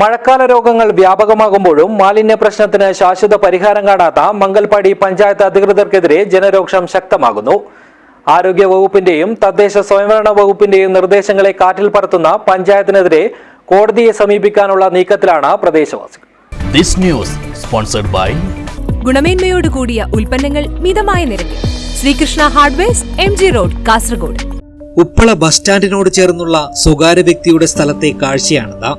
മഴക്കാല രോഗങ്ങൾ വ്യാപകമാകുമ്പോഴും മാലിന്യ പ്രശ്നത്തിന് ശാശ്വത പരിഹാരം കാണാത്ത മംഗൽപാടി പഞ്ചായത്ത് അധികൃതർക്കെതിരെ ജനരോക്ഷം ശക്തമാകുന്നു. ആരോഗ്യ വകുപ്പിന്റെയും തദ്ദേശ സ്വയംഭരണ വകുപ്പിന്റെയും നിർദ്ദേശങ്ങളെ കാറ്റിൽ പറത്തുന്ന പഞ്ചായത്തിനെതിരെ കോടതിയെ സമീപിക്കാനുള്ള നീക്കത്തിലാണ് പ്രദേശവാസികൾ. ദിസ് ന്യൂസ് സ്പോൺസർഡ് ബൈ ഗുണമേന്മയോട് കൂടിയ ഉൽപ്പന്നങ്ങൾ മിതമായ നിരക്കിൽ. Srikrishna hardwares M G road Kasaragod. Uppala bus സ്റ്റാൻഡിനോട് ചേർന്നുള്ള സ്വകാര്യ വ്യക്തിയുടെ സ്ഥലത്തെ കാഴ്ചയാണിത്.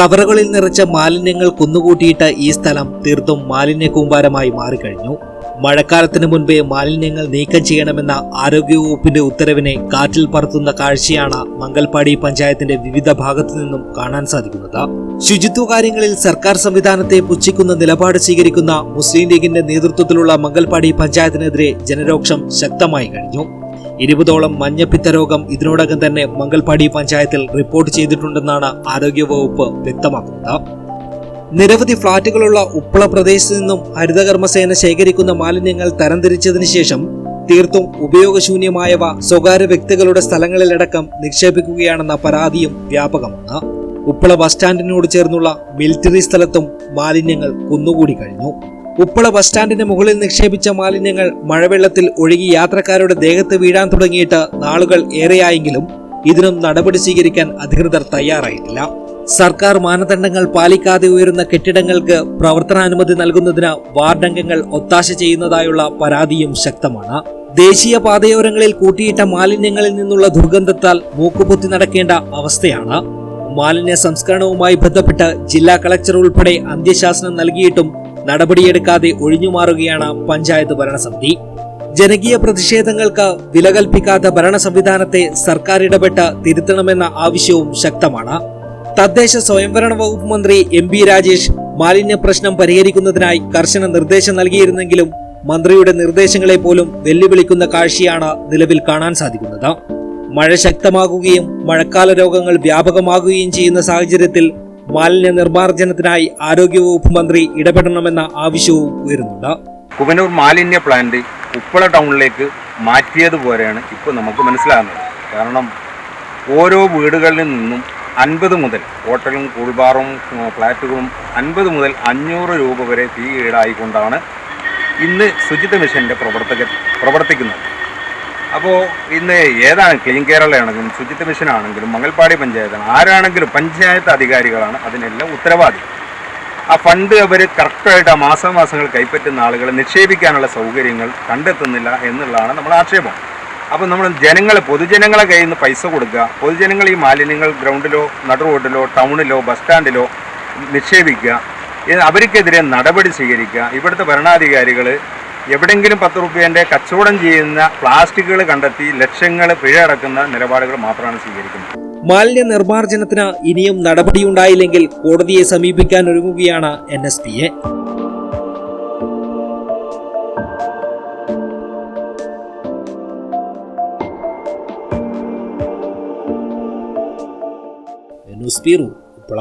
കവറുകളിൽ നിറച്ച മാലിന്യങ്ങൾ കുന്നുകൂട്ടിയിട്ട ഈ സ്ഥലം തീർത്തും മാലിന്യ കൂമ്പാരമായി മാറിക്കഴിഞ്ഞു. മഴക്കാലത്തിന് മുൻപേ മാലിന്യങ്ങൾ നീക്കം ചെയ്യണമെന്ന ആരോഗ്യവകുപ്പിന്റെ ഉത്തരവിനെ കാറ്റിൽ പറത്തുന്ന കാഴ്ചയാണ് മംഗൽപാടി പഞ്ചായത്തിന്റെ വിവിധ ഭാഗത്തു നിന്നും കാണാൻ സാധിക്കുന്നത്. ശുചിത്വ കാര്യങ്ങളിൽ സർക്കാർ സംവിധാനത്തെ പുച്ഛിക്കുന്ന നിലപാട് സ്വീകരിക്കുന്ന മുസ്ലിം ലീഗിന്റെ നേതൃത്വത്തിലുള്ള മംഗൽപാടി പഞ്ചായത്തിനെതിരെ ജനരോക്ഷം ശക്തമായി കഴിഞ്ഞു. ഇരുപതോളം മഞ്ഞപ്പിത്ത രോഗം ഇതിനോടകം തന്നെ മംഗൽപാടി പഞ്ചായത്തിൽ റിപ്പോർട്ട് ചെയ്തിട്ടുണ്ടെന്നാണ് ആരോഗ്യവകുപ്പ് വ്യക്തമാക്കുന്നത്. നിരവധി ഫ്ളാറ്റുകളുള്ള ഉപ്പള പ്രദേശത്ത് നിന്നും ഹരിതകർമ്മസേന ശേഖരിക്കുന്ന മാലിന്യങ്ങൾ തരംതിരിച്ചതിനു ശേഷം തീർത്തും ഉപയോഗശൂന്യമായവ സ്വകാര്യ വ്യക്തികളുടെ സ്ഥലങ്ങളിലടക്കം നിക്ഷേപിക്കുകയാണെന്ന പരാതിയും വ്യാപകമാണ്. ഉപ്പള ബസ് സ്റ്റാൻഡിനോട് ചേർന്നുള്ള മിലിറ്ററി സ്ഥലത്തും മാലിന്യങ്ങൾ കുന്നുകൂടി കഴിഞ്ഞു. ഉപ്പള ബസ് സ്റ്റാൻഡിന് മുകളിൽ നിക്ഷേപിച്ച മാലിന്യങ്ങൾ മഴവെള്ളത്തിൽ ഒഴുകി യാത്രക്കാരുടെ ദേഹത്ത് വീഴാൻ തുടങ്ങിയിട്ട് നാളുകൾ ഏറെയായെങ്കിലും ഇതിനും നടപടി സ്വീകരിക്കാൻ അധികൃതർ തയ്യാറായിട്ടില്ല. സർക്കാർ മാനദണ്ഡങ്ങൾ പാലിക്കാതെ ഉയരുന്ന കെട്ടിടങ്ങൾക്ക് പ്രവർത്തനാനുമതി നൽകുന്നതിന് വാർഡംഗങ്ങൾ ഒത്താശ ചെയ്യുന്നതായുള്ള പരാതിയും ശക്തമാണ്. ദേശീയ പാതയോരങ്ങളിൽ കൂട്ടിയിട്ട മാലിന്യങ്ങളിൽ നിന്നുള്ള ദുർഗന്ധത്താൽ മൂക്കുപൊത്തി നടക്കേണ്ട അവസ്ഥയാണ്. മാലിന്യ സംസ്കരണവുമായി ബന്ധപ്പെട്ട് ജില്ലാ കളക്ടർ ഉൾപ്പെടെ അന്ത്യശാസനം നൽകിയിട്ടും നടപടിയെടുക്കാതെ ഒഴിഞ്ഞുമാറുകയാണ് പഞ്ചായത്ത് ഭരണസമിതി. ജനകീയ പ്രതിഷേധങ്ങൾക്ക് വില കൽപ്പിക്കാത്ത ഭരണ സംവിധാനത്തെ സർക്കാർ ഇടപെട്ട് തിരുത്തണമെന്ന ആവശ്യവും ശക്തമാണ്. തദ്ദേശ സ്വയംഭരണ വകുപ്പ് മന്ത്രി എം ബി രാജേഷ് മാലിന്യ പ്രശ്നം പരിഹരിക്കുന്നതിനായി കർശന നിർദ്ദേശം നൽകിയിരുന്നെങ്കിലും മന്ത്രിയുടെ നിർദ്ദേശങ്ങളെ പോലും വെല്ലുവിളിക്കുന്ന കാഴ്ചയാണ് നിലവിൽ കാണാൻ സാധിക്കുന്നത്. മഴ ശക്തമാകുകയും മഴക്കാല രോഗങ്ങൾ വ്യാപകമാകുകയും ചെയ്യുന്ന സാഹചര്യത്തിൽ മാലിന്യ നിർമ്മാർജനത്തിനായി ആരോഗ്യവകുപ്പ് മന്ത്രി ഇടപെടണമെന്ന ആവശ്യവും ഉയരുന്നുണ്ട്. കുവനൂർ മാലിന്യ പ്ലാന്റ് ഉപ്പള ടൗണിലേക്ക് മാറ്റിയതുപോലെയാണ് ഇപ്പോൾ നമുക്ക് മനസ്സിലാകുന്നത്. കാരണം ഓരോ വീടുകളിൽ നിന്നും അൻപത് മുതൽ ഹോട്ടലും കൂൾബാറും ഫ്ലാറ്റുകളും അൻപത് മുതൽ അഞ്ഞൂറ് രൂപ വരെ ഫീ ഈടായിക്കൊണ്ടാണ് ഇന്ന് ശുചിത്വ മിഷന്റെ പ്രവർത്തകർ പ്രവർത്തിക്കുന്നത്. അപ്പോൾ ഇന്ന് ഏതാണ് ക്ലീൻ കേരളയാണെങ്കിലും ശുചിത്വ മിഷൻ ആണെങ്കിലും മംഗൽപാടി പഞ്ചായത്താണ്. ആരാണെങ്കിലും പഞ്ചായത്ത് അധികാരികളാണ് അതിനെല്ലാം ഉത്തരവാദി. ആ ഫണ്ട് അവർ കറക്റ്റായിട്ട് ആ മാസാമാസങ്ങൾ കൈപ്പറ്റുന്ന ആളുകളെ നിക്ഷേപിക്കാനുള്ള സൗകര്യങ്ങൾ കണ്ടെത്തുന്നില്ല എന്നുള്ളതാണ് നമ്മുടെ ആക്ഷേപം. അപ്പോൾ നമ്മൾ ജനങ്ങൾ പൊതുജനങ്ങളെ കയ്യിൽ നിന്ന് പൈസ കൊടുക്കുക. പൊതുജനങ്ങൾ ഈ മാലിന്യങ്ങൾ ഗ്രൗണ്ടിലോ നടു റോഡിലോ ടൗണിലോ ബസ് സ്റ്റാൻഡിലോ നിക്ഷേപിക്കുക. അവർക്കെതിരെ നടപടി സ്വീകരിക്കുക. ഇവിടുത്തെ ഭരണാധികാരികൾ എവിടെയെങ്കിലും പത്ത് റുപ്യേന്റെ കച്ചവടം ചെയ്യുന്ന പ്ലാസ്റ്റിക്കുകൾ കണ്ടെത്തി ലക്ഷങ്ങൾ പിഴ അടക്കുന്ന നിലപാടുകൾ മാത്രമാണ് സ്വീകരിക്കുന്നത്. മാലിന്യ നിർമ്മാർജനത്തിന് ഇനിയും നടപടിയുണ്ടായില്ലെങ്കിൽ കോടതിയെ സമീപിക്കാൻ ഒരുങ്ങുകയാണ് N S P A. News bureau Uppala.